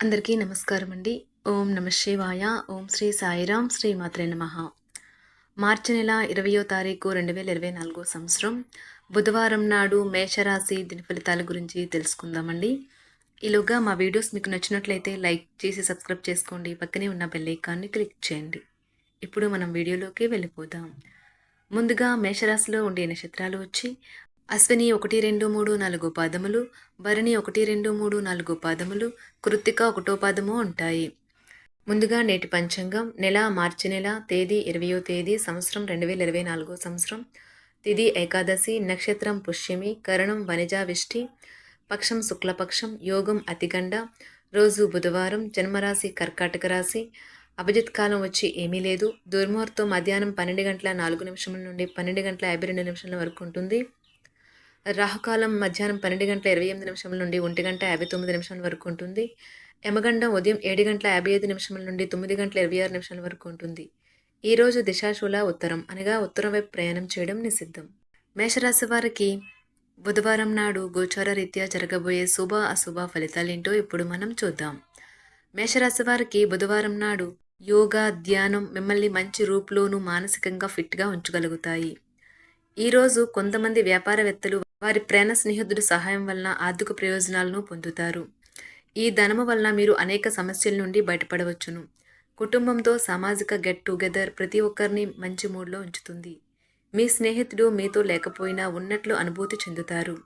అందరికీ నమస్కారం అండి ఓం నమ శివాయ. ఓం శ్రీ సాయిరాం శ్రీ మాత్రే నమ. మార్చి నెల ఇరవయో తారీఖు రెండు వేల ఇరవై నాలుగో సంవత్సరం. బుధవారం నాడు మేషరాశి దిన ఫలితాల గురించి తెలుసుకుందామండి. ఈలోగా మా వీడియోస్ మీకు నచ్చినట్లయితే లైక్ చేసి సబ్స్క్రైబ్ చేసుకోండి. పక్కనే ఉన్న బెల్ ఐకాన్ని క్లిక్ చేయండి. ఇప్పుడు మనం వీడియోలోకి వెళ్ళిపోదాం. ముందుగా మేషరాశిలో ఉండే నక్షత్రాలు వచ్చి అశ్విని ఒకటి రెండు మూడు నాలుగు పాదములు భరణి ఒకటి రెండు మూడు నాలుగు పాదములు కృత్తిక ఒకటో పాదము ఉంటాయి. ముందుగా నేటి పంచాంగం నెల మార్చి నెల తేదీ ఇరవయో తేదీ సంవత్సరం రెండు వేల ఇరవై నాలుగో సంవత్సరం తిది ఏకాదశి నక్షత్రం పుష్యమి కరణం వనిజావిష్టి పక్షం శుక్లపక్షం యోగం అతిగండ రోజు బుధవారం జన్మరాశి కర్కాటక రాశి అభిజిత్ కాలం వచ్చి ఏమీ లేదు దుర్ముహూర్తం మధ్యాహ్నం పన్నెండు గంటల నాలుగు నిమిషముల నుండి పన్నెండు గంటల యాభై రెండు నిమిషాల వరకు ఉంటుంది. రాహుకాలం మధ్యాహ్నం పన్నెండు గంటల ఇరవై ఎనిమిది నిమిషం నుండి ఒంటి గంట యాభై తొమ్మిది నిమిషాల వరకు ఉంటుంది. యమగండం ఉదయం ఏడు గంటల యాభై ఐదు నిమిషం నుండి తొమ్మిది గంటల ఇరవై ఆరు నిమిషాల వరకు ఉంటుంది. ఈరోజు దిశాశూల ఉత్తరం అనగా ఉత్తరం వైపు ప్రయాణం చేయడం నిషిద్ధం. మేషరాశి వారికి బుధవారం నాడు గోచార రీత్యా జరగబోయే శుభ అశుభ ఫలితాలేంటో ఇప్పుడు మనం చూద్దాం. మేషరాశి వారికి బుధవారం నాడు యోగా ధ్యానం మిమ్మల్ని మంచి రూపులోనూ మానసికంగా ఫిట్గా ఉంచగలుగుతాయి. ఈరోజు కొంతమంది వ్యాపారవేత్తలు వారి ప్రేమ స్నేహితుడి సహాయం వలన ఆర్థిక ప్రయోజనాలను పొందుతారు. ఈ ధనము వలన మీరు అనేక సమస్యల నుండి బయటపడవచ్చును. కుటుంబంతో సామాజిక గెట్ టుగెదర్ ప్రతి ఒక్కరిని మంచి మూడ్లో ఉంచుతుంది. మీ స్నేహితుడు మీతో లేకపోయినా ఉన్నట్లు అనుభూతి చెందుతారు.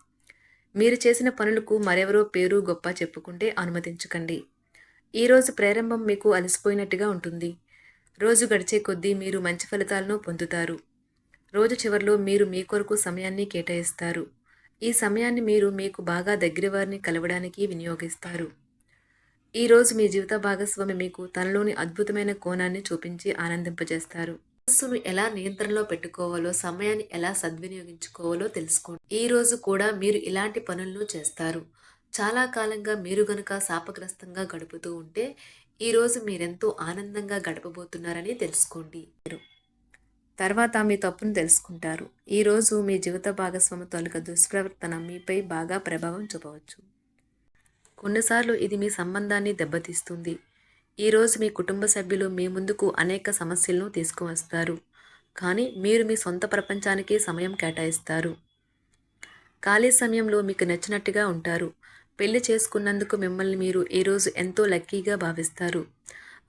మీరు చేసిన పనులకు మరెవరో పేరు గొప్ప చెప్పుకుంటే అనుమతించకండి. ఈరోజు ప్రారంభం మీకు అలసిపోయినట్టుగా ఉంటుంది. రోజు గడిచే కొద్దీ మీరు మంచి ఫలితాలను పొందుతారు. రోజు చివరిలో మీరు మీ కొరకు సమయాన్ని కేటాయిస్తారు. ఈ సమయాన్ని మీరు మీకు బాగా దగ్గర వారిని కలవడానికి వినియోగిస్తారు. ఈరోజు మీ జీవిత భాగస్వామి మీకు తనలోని అద్భుతమైన కోణాన్ని చూపించి ఆనందింపజేస్తారు. మనస్సును ఎలా నియంత్రణలో పెట్టుకోవాలో సమయాన్ని ఎలా సద్వినియోగించుకోవాలో తెలుసుకోండి. ఈ రోజు కూడా మీరు ఇలాంటి పనులను చేస్తారు. చాలా కాలంగా మీరు గనుక శాపగ్రస్తంగా గడుపుతూ ఉంటే ఈరోజు మీరెంతో ఆనందంగా గడపబోతున్నారని తెలుసుకోండి. తర్వాత మీ తప్పును తెలుసుకుంటారు. ఈరోజు మీ జీవిత భాగస్వామి తొలగ దుష్ప్రవర్తన మీపై బాగా ప్రభావం చూపవచ్చు. కొన్నిసార్లు ఇది మీ సంబంధాన్ని దెబ్బతీస్తుంది. ఈరోజు మీ కుటుంబ సభ్యులు మీ ముందుకు అనేక సమస్యలను తీసుకువస్తారు. కానీ మీరు మీ సొంత ప్రపంచానికి సమయం కేటాయిస్తారు. ఖాళీ సమయంలో మీకు నచ్చినట్టుగా ఉంటారు. పెళ్ళి చేసుకున్నందుకు మిమ్మల్ని మీరు ఈరోజు ఎంతో లక్కీగా భావిస్తారు.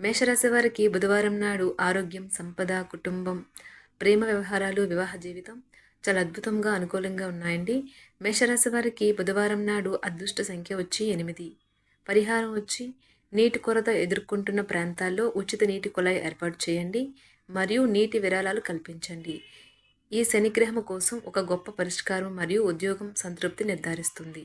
మేషరాశి వారికి బుధవారం నాడు ఆరోగ్యం సంపద కుటుంబం ప్రేమ వ్యవహారాలు వివాహ జీవితం చాలా అద్భుతంగా అనుకూలంగా ఉన్నాయండి. మేషరాశి వారికి బుధవారం నాడు అదృష్ట సంఖ్య వచ్చి ఎనిమిది. పరిహారం వచ్చి నీటి కొరత ఎదుర్కొంటున్న ప్రాంతాల్లో ఉచిత నీటి కుళాయి ఏర్పాటు చేయండి మరియు నీటి విరాళాలు కల్పించండి. ఈ శనిగ్రహం కోసం ఒక గొప్ప పరిష్కారం మరియు ఉద్యోగం సంతృప్తి నిర్ధారిస్తుంది.